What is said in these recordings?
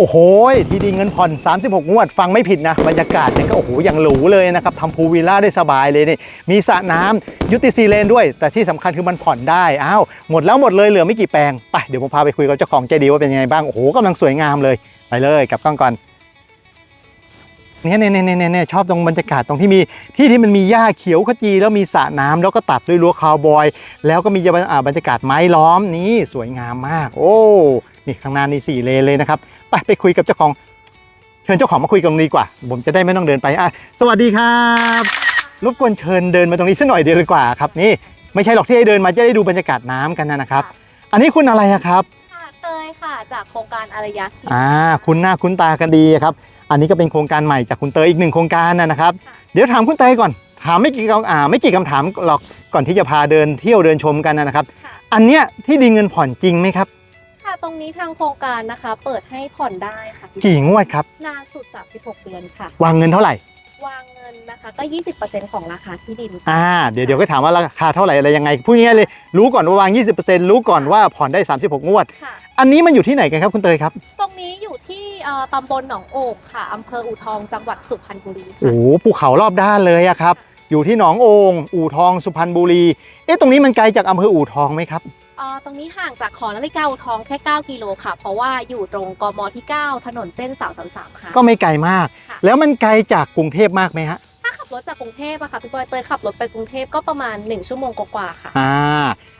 โอ้โห ที่ดินเงินผ่อน 36 งวด ฟังไม่ผิดนะ บรรยากาศเนี่ยก็โอ้โหอย่างหรูเลยนะครับทำพูลวิลล่าได้สบายเลยนี่ มีสระน้ำยุติซีเลนด้วย แต่ที่สำคัญคือมันผ่อนได้ อ้าว หมดแล้วหมดเลยเหลือไม่กี่แปลง ไป เดี๋ยวผมพาไปคุยกับเจ้าของใจดีว่าเป็นยังไงบ้าง โอ้โหกำลังสวยงามเลย ไปเลยกับกล้องก่อนเนี่ยเนี่ยเนี่ยเนี่ยชอบตรงบรรยากาศตรงที่มีที่ที่มันมีหญ้าเขียวขจี แล้วมีสระน้ำแล้วก็ตัดด้วยรั้วคาวบอย แล้วก็มีบรรยากาศไม้ล้อมนี่สวยงามมาก โอ้ นี่ข้างหน้านี่สี่เลนเลยนะครับ ไปไปคุยกับเจ้าของ เชิญเจ้าของมาคุยกันดีกว่า ผมจะได้ไม่ต้องเดินไปอะสวัสดีครับรบกวนเชิญเดินมาตรงนี้สักหน่อยเดียวดีกว่าครับนี่ไม่ใช่หรอกที่ให้เดินมาจะได้ดูบรรยากาศน้ำกันนะครับ อันนี้คุณอะไรอะครับค่ะเตยค่ะจากโครงการอารยะคิดอ่าคุณหน้าคุณตากันดีครับ อันนี้ก็เป็นโครงการใหม่จากคุณเตยอีกหนึ่งโครงการนะนะครับ เดี๋ยวถามคุณเตยก่อนถามไม่กี่คำอ่าไม่กี่คำถามหรอกก่อนที่จะพาเดินเที่ยวเดินชมกันนะครับค่ะอันเนี้ยที่ดินเงินผ่อนจริงไหมครับค่ะ ตรงนี้ทางโครงการนะคะ เปิดให้ผ่อนได้ค่ะ กี่งวดครับ นานสุด 36 เดือนค่ะ วางเงินเท่าไหร่ วางเงินนะคะก็ 20%ของราคาที่ดินค่ะอ่าเดี๋ยวเดี๋ยวก็ถามว่าราคาเท่าไหร่อะไรยังไงพูดง่ายๆเลยรู้ก่อนว่าวาง 20%รู้ก่อนว่าผ่อนได้ 36 งวด ค่ะ อันนี้มันอยู่ที่ไหนกันครับคุณเตยครับตรงนี้อยู่ที่เอ่อตำบลหนองโอกค่ะอำเภออู่ทองจังหวัดสุพรรณบุรีโอ้ค่ะโหภูเขารอบด้านเลยอะครับอยู่ที่หนองโอง อู่ทองสุพรรณบุรีเอ๊ะตรงนี้มันไกลจากอำเภออู่ทองไหมครับ เอ่อตรงนี้ห่างจากขอนาฬิกาอู่ทองแค่ 9 กิโลค่ะ เพราะว่าอยู่ตรงกมที่ 9 ถนนเส้น 333 ค่ะ ก็ไม่ไกลมาก ค่ะ แล้วมันไกลจากกรุงเทพมากไหมฮะถ้าขับรถจากกรุงเทพอะค่ะพี่บอยเตยขับรถไปกรุงเทพก็ประมาณ 1 ชั่วโมงกว่าๆค่ะ อ่า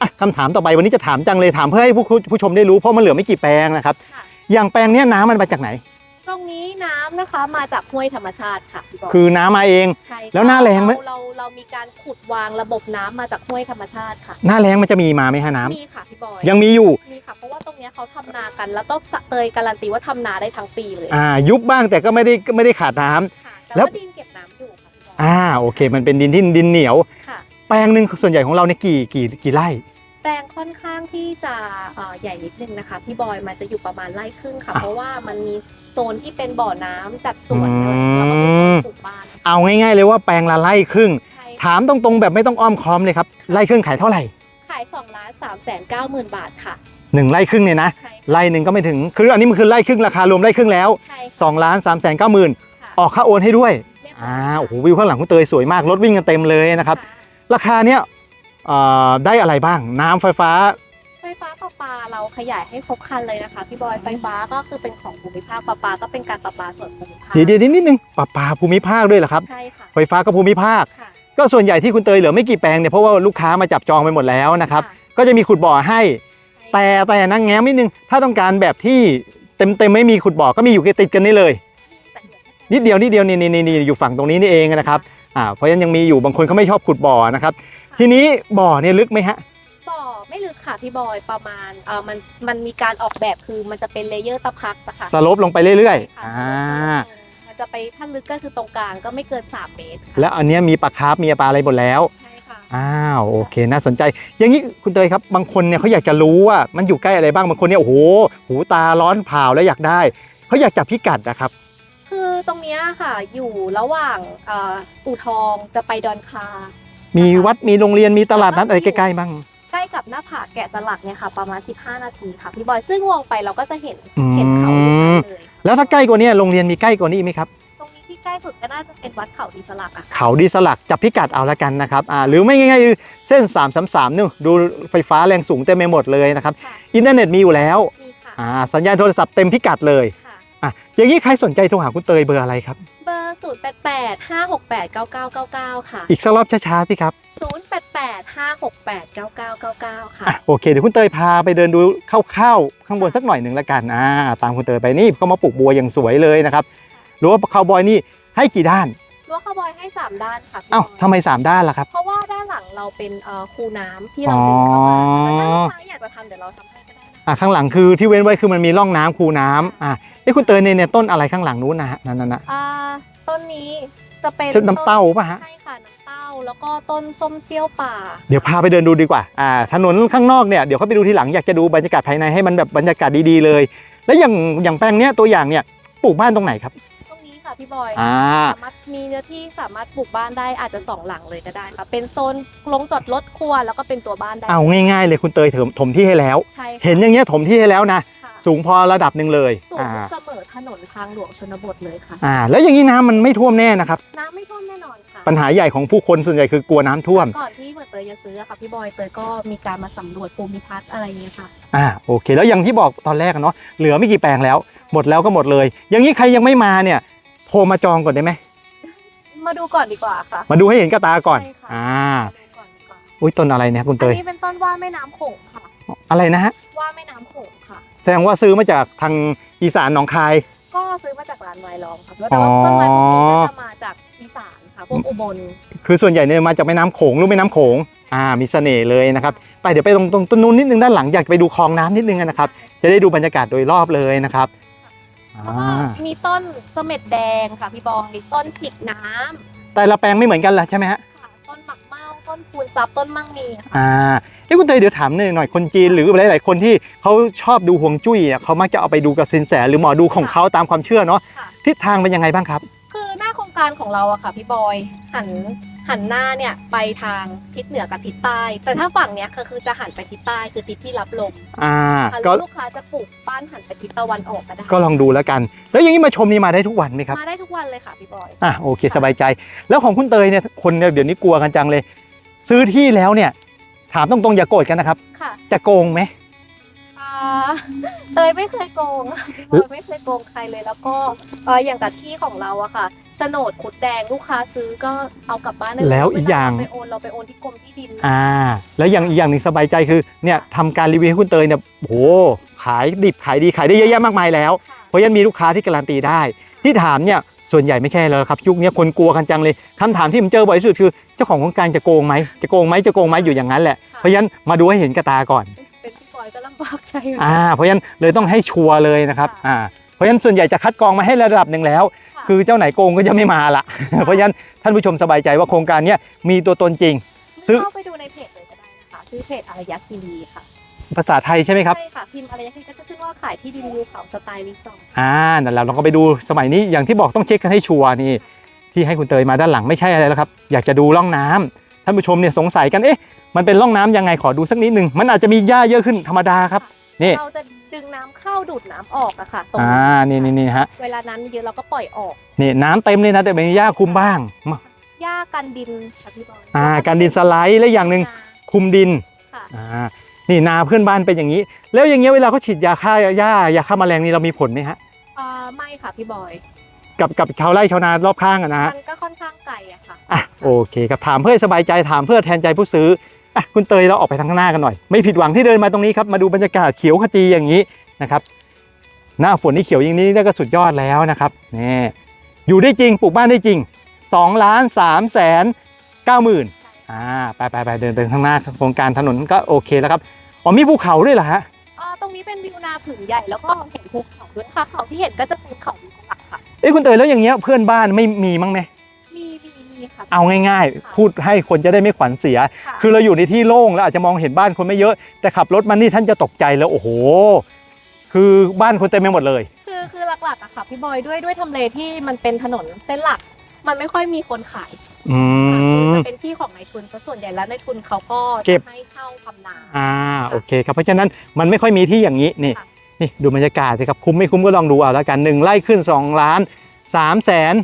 อะคำถามต่อไปวันนี้จะถามจังเลยถามเพื่อให้ผู้ผู้ชมได้รู้เพราะมันเหลือไม่กี่แปลงนะครับค่ะ อย่างแปลงเนี้ยน้ำมันมาจากไหน ตรงนี้น้ำนะคะมาจากห้วยธรรมชาติค่ะพี่บอยคือน้ำมาเอง ใช่ค่ะแล้วหน้าแรงไหมเเราเรามีการขุดวางระบบน้ำมาจากห้วยธรรมชาติค่ะ หน้าแรงมันจะมีมาไหมฮะน้ำมีค่ะพี่บอยยังมีอยู่ มีค่ะ เพราะว่าตรงเนี้ยเขาทำนากัน แล้วก็เตยการันตีว่าทำนาได้ทั้งปีเลยอ่า ยุบบ้างแต่ก็ไม่ได้ไม่ได้ขาดน้ำ ค่ะแต่แล้ว ว่าดินเก็บน้ำอยู่ค่ะพี่บอยอ่าโอเค มันเป็นดินที่ดินเหนียว ค่ะ แปลงหนึ่งส่วนใหญ่ของเราเนี่ยกี่กี่กี่ไร่ แปลงค่อนข้างที่จะเอ่อใหญ่นิดนึงนะคะพี่บอยมันจะอยู่ประมาณไร่ครึ่งค่ะอะเพราะว่ามันมีโซนที่เป็นบ่อน้ำจัดสวนเลยอืมแล้วก็เป็นโซนปลูกบ้านเอาง่ายๆเลยว่าแปลงละไร่ครึ่งใช่ถามตรงๆแบบไม่ต้องอ้อมค้อมเลยครับไร่ครึ่งขายเท่าไหร่ ขาย2ล้าน3แสน9หมื่นบาทค่ะหนึ่งไร่ครึ่งเนี่ยนะใช่ค่ะไร่หนึ่งก็ไม่ถึงคืออันนี้มันคือไร่ครึ่งราคารวมไร่ครึ่งแล้วใช่2องล้านสามแสนเก้าหมื่นค่ะออกค่าโอนให้ด้วยเรียบร้ยอ่าโอ้โหวิวข้างหลังคุณเตยสวยมากรถวิ่งกันเต็มเลยนะครับราคาเนี้ยเอ่อ ได้อะไรบ้าง น้ำไฟฟ้า ไฟฟ้าประปาเราขยายให้ครบครันเลยนะคะพี่บอยไฟฟ้าก็คือเป็นของภูมิภาคประปาก็เป็นการประปาส่วนภูมิภาคเดี๋ยวเดี๋ยวนิดนึงปรับปลาภูมิภาคด้วยเหรอครับ ใช่ค่ะ ไฟฟ้าก็ภูมิภาค ค่ะ ก็ส่วนใหญ่ที่คุณเตยเหลือไม่กี่แปลงเนี่ยเพราะว่าลูกค้ามาจับจองไปหมดแล้วนะครับะก็จะมีขุดบ่อให้ใช่แต่แต่นั่งแง้มนิดนึง ถ้าต้องการแบบที่เต็มเต็มๆไม่มีขุดบ่อก็มีอยู่ติดกันนี่เลยแต่เหลือแค่นิดเดียวนิดเดียวนี่นี่นี่นี่อยู่ฝั่งตรงนี้นี่เองนะครับอ่าเพราะฉะนั้นยังมีอยู่บางคนเขาไม่ชอบขุดบ่อนะครับ ทีนี้บ่อเนี่ยลึกไหมฮะ บ่อไม่ลึกค่ะพี่บอยประมาณเออมันมันมีการออกแบบคือมันจะเป็นเลเยอร์ตะพักนะคะสลบลงไปเรื่อยๆค่ะอ่า มันจะไปถ้าลึกก็คือตรงกลางก็ไม่เกิน 3 เมตรค่ะแล้วอันเนี้ยมีปลาคาร์ฟมีปลาอะไรหมดแล้ว ใช่ค่ะ อ้าวโอเคน่าสนใจ อย่างนี้คุณเตยครับบางคนเนี่ยเขาอยากจะรู้ว่ามันอยู่ใกล้อะไรบ้างบางคนเนี่ยโอ้โหหูตาร้อนเผาแล้วอยากได้เขาอยากจับพิกัดนะครับ คือตรงเนี้ยค่ะอยู่ระหว่างเอ่ออู่ทองจะไปดอนคา มีวัดมีโรงเรียนมีตลาดนัดอะไรใกล้ๆบ้าง ใกล้กับหน้าผาแกะสลักเนี่ยค่ะ ประมาณ 15 นาทีค่ะพี่บอยซึ่งมองไปเราก็จะเห็นอืม เห็นเขาอยู่นั่นเลยแล้วถ้าใกล้กว่านี้โรงเรียนมีใกล้กว่านี้ไหมครับ ตรงนี้ที่ใกล้สุดก็น่าจะเป็นวัดเขาดีสลักอะค่ะเขาดีสลักจับพิกัดเอาละกันนะครับอ่าหรือไม่ง่ายๆเส้น 333นู่นดูไฟฟ้าแรงสูงเต็มไปหมดเลยนะครับค่ะอินเทอร์เน็ตมีอยู่แล้วมีค่ะอ่าสัญญาณโทรศัพท์เต็มพิกัดเลยค่ะ อะอย่างนี้ใครสนใจโทรหาคุณเตยเบอร์อะไรครับ เบอร์0 8 8 5 6 8 9 9 9 9 ค่ะ อีกสักรอบช้าๆสิครับ 0 8 8 5 6 8 9 9 9 9 ค่ะ อะโอเคเดี๋ยวคุณเตยพาไปเดินดูคร่าวๆข้างบนสักหน่อยหนึ่งละกันอ่าตามคุณเตยไปนี่ก็มาปลูกบัวอย่างสวยเลยนะครับหรือว่าคาวบอยนี่ให้กี่ด้านรั้วคาวบอยให้ 3 ด้านค่ะพี่เอ้าบอยทำไมสามด้านล่ะครับ เพราะว่าด้านหลังเราเป็นเอ่อคูน้ำที่เราดึงเข้ามาอ๋อแต่ถ้าลูกค้าอยากจะทำเดี๋ยวเราทำให้ก็ได้นะ อะข้างหลังคือที่เว้นไว้คือมันมีร่องน้ำคูน้ำอะเอ้คุณเตยเนี่ยเนี่ยต้นอะไรข้างหลังนู้นนะฮะนั่นๆนะอ่าต้นนี้จะเป็นชุดน้ำเต้าป่ะฮะ ใช่ค่ะน้ำเต้าแล้วก็ต้นส้มเซี่ยวป่า เดี๋ยวพาไปเดินดูดีกว่า อ่า ถนนข้างนอกเนี่ยเดี๋ยวเขาไปดูทีหลังอยากจะดูบรรยากาศภายในให้มันแบบบรรยากาศดีๆเลย แล้วอย่างอย่างแปลงเนี้ยตัวอย่างเนี่ยปลูกบ้านตรงไหนครับตรงนี้ ค่ะพี่บอยอ่า สามารถมีเนื้อที่สามารถปลูกบ้านได้อาจจะสองหลังเลยก็ได้ค่ะ เป็นโซนลงจอดรถครัวแล้วก็เป็นตัวบ้านได้เอาง่ายๆเลยคุณเตยถมถมที่ให้แล้ว ใช่ค่ะเห็นอย่างเงี้ยถมที่ให้แล้วนะ ค่ะสูงพอระดับหนึ่งเลยสูงอ่าเสมอถนนทางหลวงชนบทเลยค่ะ อ่า แล้วอย่างนี้น้ำมันไม่ท่วมแน่นะครับ น้ำไม่ท่วมแน่นอนค่ะ ปัญหาใหญ่ของผู้คนส่วนใหญ่คือกลัวน้ำท่วม ก่อนที่เหมือนเตยจะซื้ออะค่ะพี่บอยเตยก็มีการมาสำรวจภูมิทัศน์อะไรอย่างเงี้ยค่ะ อ่าโอเค แล้วอย่างที่บอกตอนแรกอะเนาะเหลือไม่กี่แปลงแล้ว หมดแล้วก็หมดเลย อย่างนี้ใครยังไม่มาเนี่ย โทรมาจองก่อนได้ไหมมาดูก่อนดีกว่าค่ะมาดูให้เห็นกับตาก่อน ใช่ค่ะอ่ามาดูก่อนดีกว่าอุ้ยต้นอะไรเนี่ยคุณเตอันยนี้เป็นต้นว่าแม่น้ำโขงค่ะ อะไรนะฮะว่าแม่น้ำโขงค่ะ แสดงว่าซื้อมาจากทางอีสานหนองคาย ก็ซื้อมาจากร้านไม้ล้อมค่ะแต่ว่าต้นไม้พวกนี้ก็จะมาจากอีสานค่ะพวกอุบลคือส่วนใหญ่เนี่ยมาจากแม่น้ำโขงรู้แม่น้ำโขงอ่ามีเสน่ห์เลยนะครับไปเดี๋ยวไปตรงตรงต้นนู้นนิดนึงด้านหลังอยากไปดูคลองน้ำนิดนึงนะครับ จะได้ดูบรรยากาศโดยรอบเลยนะครับ แล้วก็อ่ามีต้นเสม็ดแดงค่ะพี่บอยต้นผิกน้ำแต่ละแปลงไม่เหมือนกันละใช่ไหมฮะค่ะต้นหมักเมาต้นคูณซับต้นมั่งมีค่ะอ่าเอ้คุณเตยเดี๋ยวถามหน่อยหน่อยคนจีนหรือหลาย ๆ คนที่เขาชอบดูห่วงจุ้ยอะเขามักจะเอาไปดูกับสินแสหรือหมอดูของเขาตามความเชื่อเนาะค่ะ ทิศทางเป็นยังไงบ้างครับ คือหน้าโครงการของเราอะค่ะพี่บอยหัน หันหน้าเนี่ยไปทางทิศเหนือกับทิศใต้ แต่ถ้าฝั่งเนี้ยก็คือจะหันไปทิศใต้คือทิศที่รับลมอ่าค่ะหรืก็อลูกค้าจะปลูกบ้านหันไปทิศตะวันออกก็ได้ก็ลองดูแล้วกัน แล้วอย่างนี้มาชมนี่มาได้ทุกวันไหมครับมาได้ทุกวันเลยค่ะพี่บอย อะโอเคสบายใจ แล้วของคุณเตยเนี่ยคนเนี่ยเดี๋ยวนี้กลัวกันจังเลย ซื้อที่แล้วเนี่ย ถามตรงๆอย่าโกรธกันนะครับ ค่ะ จะโกงไหมอ่า เตยไม่เคยโกงค่ะพี่บอยไม่เคยโกงใครเลยแล้วก็เอ่ออย่างกับที่ของเราอะค่ะโฉนดขุดแดงลูกค้าซื้อก็เอากลับบ้านได้เยแล้วอีกอย่าง เวลเรไปโอนเราไปโอนที่กรมที่ดินอ่า แล้วอย่างอีกอย่างหนึ่งสบายใจคือเนี่ยทำการรีวิวให้คุณเตยเนี่ยโอ้โหขายดิบขายดีขายได้เยอะแยะมากมายแล้ว ค่ะเพราะฉะนั้นมีลูกค้าที่การันตีได้ ที่ถามเนี่ยส่วนใหญ่ไม่ใช่แล้วครับยุคนี้คนกลัวกันจังเลยคำถามที่ผมเจอบ่อยที่สุดคือเจ้าของโครงการจะโกงไหมจะโกงไหมจะโกงไหมอยู่อย่างนั้นแหละค่ะเพราะฉะนั้นมาดูให้เห็นกระตาก่อนเป็นพี่บ อยก็ลำบากใจอยู่ อ่าเพราะฉะนั้นเลยต้องให้ชัวร์เลยนะครับค่ะ อ่าเพราะฉะนั้นส่วนใหญ่จะคัดกรองมาให้ระดับหนึ่งแล้วค่ะคือเจ้าไหนโกงก็จะไม่มาละ เพราะฉะนั้นท่านผู้ชมสบายใจว่าโครงการเนี้ยมีตัวตนจริง ซื้อ เข้าไปดูในเพจเลยก็ได้นะคะ ชื่อเพจอารยะคีรีค่ะภาษาไทยใช่ไหมครับ ใช่ค่ะพิมพ์อารยะคีรีก็จะขึ้นว่าขายที่ดินวิวเขาสไตล์รีสอร์ทอ่านั่นแหละเราก็ไปดูสมัยนี้อย่างที่บอกต้องเช็คกันให้ชัวร์นี่ที่ให้คุณเตยมาด้านหลังไม่ใช่อะไรแล้วครับ อยากจะดูร่องน้ำ ท่านผู้ชมเนี่ยสงสัยกันเอ๊ะมันเป็นร่องน้ำยังไงขอดูสักนิดหนึ่งมันอาจจะมีหญ้าเยอะขึ้นธรรมดาครับนี่เราจะดึงน้ำเข้าดูดน้ำออกอะค่ะตรงอ่านี่นี่นี่ฮะเวลาน้ำเยอะเราก็ปล่อยออกนี่น้ำเต็มเลยนะ แต่เป็นหญ้าคุมบ้างมาหญ้ากันดินค่ะพี่บอยอ่าการดินสไลด์และอย่างหนึ่งคุมดิน ค่ะอ่านี่นาเพื่อนบ้านเป็นอย่างนี้ แล้วอย่างเงี้ยเวลาเขาฉีดยาฆ่าหญ้ายาฆ่าแมลงนี่เรามีผลไหมฮะอ่าไม่ค่ะพี่บอย กับกับชาวไร่ชาวนารอบข้างอะนะฮะ มันก็ค่อน ข้างไกลอะค่ะ อะโอเคครับถามเพื่อให้สบายใจถามเพื่อแทนใจผู้ซื้ออะคุณเตยเราออกไปทางข้างหน้ากันหน่อย ไม่ผิดหวังที่เดินมาตรงนี้ครับมาดูบรรยากาศเขียวขจีอย่างนี้นะครับหน้าฝนนี่เขียวอย่างนี้นี่ก็สุดยอดแล้วนะครับนี่อยู่ได้จริงปลูกบ้านได้จริง2ล้าน3แสน9หมื่นอ่าไปไปไปเดินเดินข้างหน้าโครงการถนนก็โอเคแล้วครับอ๋อมีภูเขาด้วยเหรอฮะอ่าตรงนี้เป็นวิวนาผืนใหญ่แล้วก็เห็นภูเขาด้วยค่ะเขาที่เห็นก็จะเป็นเขาหลักค่ะเอ้ยคุณเตยแล้วอย่างเงี้ยเพื่อนบ้านไม่มีมั้งไหมมีมีมี ค่ะเอาง่ายๆ พูดให้คนจะได้ไม่ขวัญเสียค่ะคือเราอยู่ในที่โล่งแล้วอาจจะมองเห็นบ้านคนไม่เยอะ แต่ขับรถมานี่ท่านจะตกใจแล้วโอ้โห คือบ้านคนเต็มไปหมดเลย คือคือหลักๆอะค่ะพี่บอยด้วยด้วยทำเลที่มันเป็นถนนเส้นหลัก มันไม่ค่อยมีคนขายอืค่ะคือมจะเป็นที่ของนายทุนซะส่วนใหญ่แล้วนายทุนเขาก็เก็บจะให้เช่าทำนา อ่าโอเคครับเพราะฉะนั้นมันไม่ค่อยมีที่อย่างนี้นี่ค่ะ นี่ดูบรรยากาศสิครับคุ้มไม่คุ้มก็ลองดูเอาแล้วกันหนึ่งไร่ขึ้น 2 ล้าน3แสน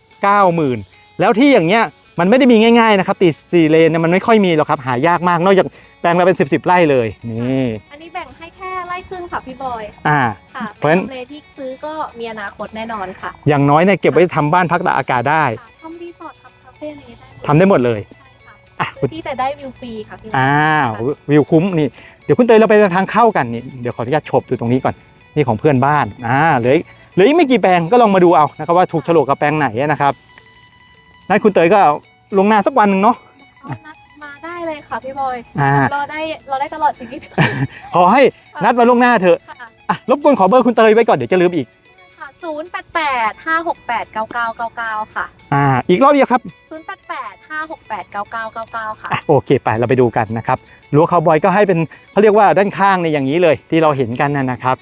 9หมื่น แล้วที่อย่างเงี้ยมันไม่ได้มีง่ายๆนะครับติดสี่เลนเนี่ยมันไม่ค่อยมีหรอกครับหายากมากนอกจากแปลงเราเป็น 10บสไร่เลยนี่อันนี้แบ่งให้แค่ไร่ครึ่งค่ะพี่บอยอ่า ค่ะเพราะฉะนั้นเป็นทำเลที่ซื้อก็มีอนาคตแน่นอนค่ะอย่างน้อยเนี่ยเก็บไว้ทำบ้านพักตากอากาศได้ค่ะทำรีสอร์ททำคาเฟ่อะไรได้หมดทำได้หมดเลยใช่ค่ะอะซื้อที่แต่ได้วิวฟรีค่ะพี่อ่าวิวคุ้มนี่เดี๋ยวคุณเตยเราไปทางเข้ากันนี่เดี๋ยวขออนุญาตชมดูตรงนี้ก่อนนี่ของเพื่อนบ้านอ่าเหลืออีกเหลืออีกไม่กี่แปลงก็ลองมาดูเอานะครับว่าถูกโฉลกกับแปลงไหนนะครับ นั้นคุณเตยก็ลงนาสักวันหนึ่งเนาะเอานัดมาได้เลยค่ะพี่บอย อ่ารอได้รอได้ตลอดชีวิตขอให้นัดมาล่วงหน้าเถอะค่ะอะรบกวนขอเบอร์คุณเตยไว้ก่อนเดี๋ยวจะลืมอีก ค่ะศูนย์แปดแปดห้าหกแปดเก้าเก้าเก้าเก้าค่ะอ่า อีกรอบเดียวครับศูนย์แปดแปดห้าหกแปดเก้าเก้าเก้าเก้าค่ะ อะโอเคไปเราไปดูกันนะครับรั้วคาวบอยก็ให้เป็นเขาเรียกว่าด้านข้างในอย่างนี้เลยที่เราเห็นกันนะนะครับ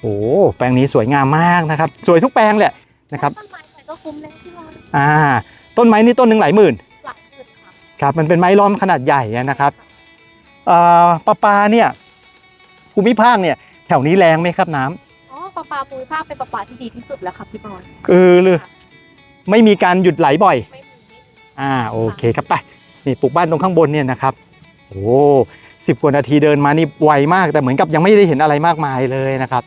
โอ้แปลงนี้สวยงามมากนะครับ สวยทุกแปลงแหละนะครับ ต้นไม้ไปก็คุ้มแล้วพี่บอยอ่า ต้นไม้นี่ต้นหนึ่งหลายหมื่นหลักหมื่นค่ะครับมันเป็นไม้ล้อมขนาดใหญ่อะนะครับเอ่อปลาปาเนี่ยภูมิภาคเนี่ยแถวนี้แรงไหมครับน้ำอ๋อประปาภูมิภาคเป็นประปาที่ดีที่สุดแล้วค่ะพี่บอลเออเลยไม่มีการหยุดไหลบ่อยไม่มีไม่มีอ่าโอเคครับไปนี่ปลูกบ้านตรงข้างบนเนี่ยนะครับโอ้สิบกว่านาทีเดินมานี่ไวมากแต่เหมือนกับยังไม่ได้เห็นอะไรมากมายเลยนะครับ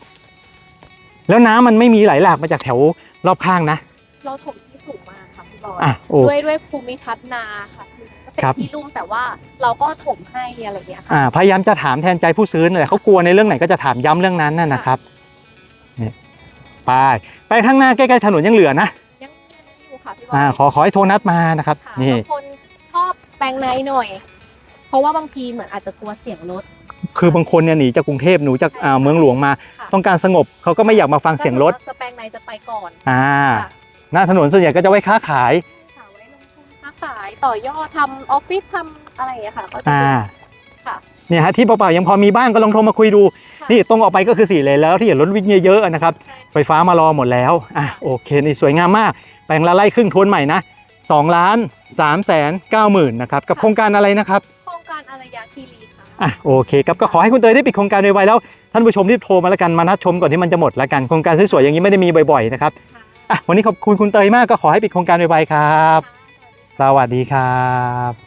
แล้วน้ำมันไม่มีไหลหลากมาจากแถวรอบข้างนะ เราถมที่ สูงมากค่ะพี่บอลอะโอ้ ด้วยด้วยภูมิทัศน์นาค่ะคือก็เป็นครับ ที่ลุ่มแต่ว่าเราก็ถมให้อะไรอย่างเงี้ยค่ะ อ่าพยายามจะถามแทนใจผู้ซื้อนั่นแหละเขากลัวในเรื่องไหนก็จะถามย้ำเรื่องนั้นน่ะนะครับนี่ไปไปข้างหน้าใกล้ๆถนนยังเหลือนะยังยังอยู่ค่ะพี่บอลอ่าขอขอให้โทรนัดมานะครับค่ะนี่บางคนชอบแปลงในหน่อย เพราะว่าบางทีเหมือนอาจจะกลัวเสียงรถคือบางคนเนี่ยหนีจากกรุงเทพหนูจากอ่าเมืองหลวงมา ค่ะต้องการสงบเขาก็ไม่อยากมาฟังเสียงรถถ้าสมมุติว่าจะแปลงในจะไปก่อนอ่า ค่ะ หน้าถนนส่วนใหญ่ก็จะไว้ค้าขายค่ะไว้ลงทุนค้าขายต่อยอดทำออฟฟิศทำอะไรอย่างเงี้ยค่ะก็จะอ่าเป็นค่ะเนี่ยฮะที่เปล่าๆยังพอมีบ้างก็ลองโทรมาคุยดูค่ะนี่ตรงออกไปก็คือสี่เลนแล้วที่เห็นรถวิ่งเยอะๆนะครับ ใช่ ไฟฟ้ามารอหมดแล้ว อะ โอเค นี่สวยงามมาก แปลงละไล่ครึ่งทวนใหม่นะ2ล้าน3แสน9หมื่นนะครับ กับโครงการอะไรนะครับ โครงการอารยาคีรีค่ะ อะ โอเคครับ ก็ขอให้คุณเตยได้ปิดโครงการไวๆแล้ว ท่านผู้ชมรีบโทรมาแล้วกัน มานัดชมก่อนที่มันจะหมดแล้วกัน โครงการสวยๆอย่างนี้ไม่ได้มีบ่อยๆนะครับ ค่ะ อะวันนี้ขอบคุณคุณเตยมากก็ขอให้ปิดโครงการไวๆครับ สวัสดีครับ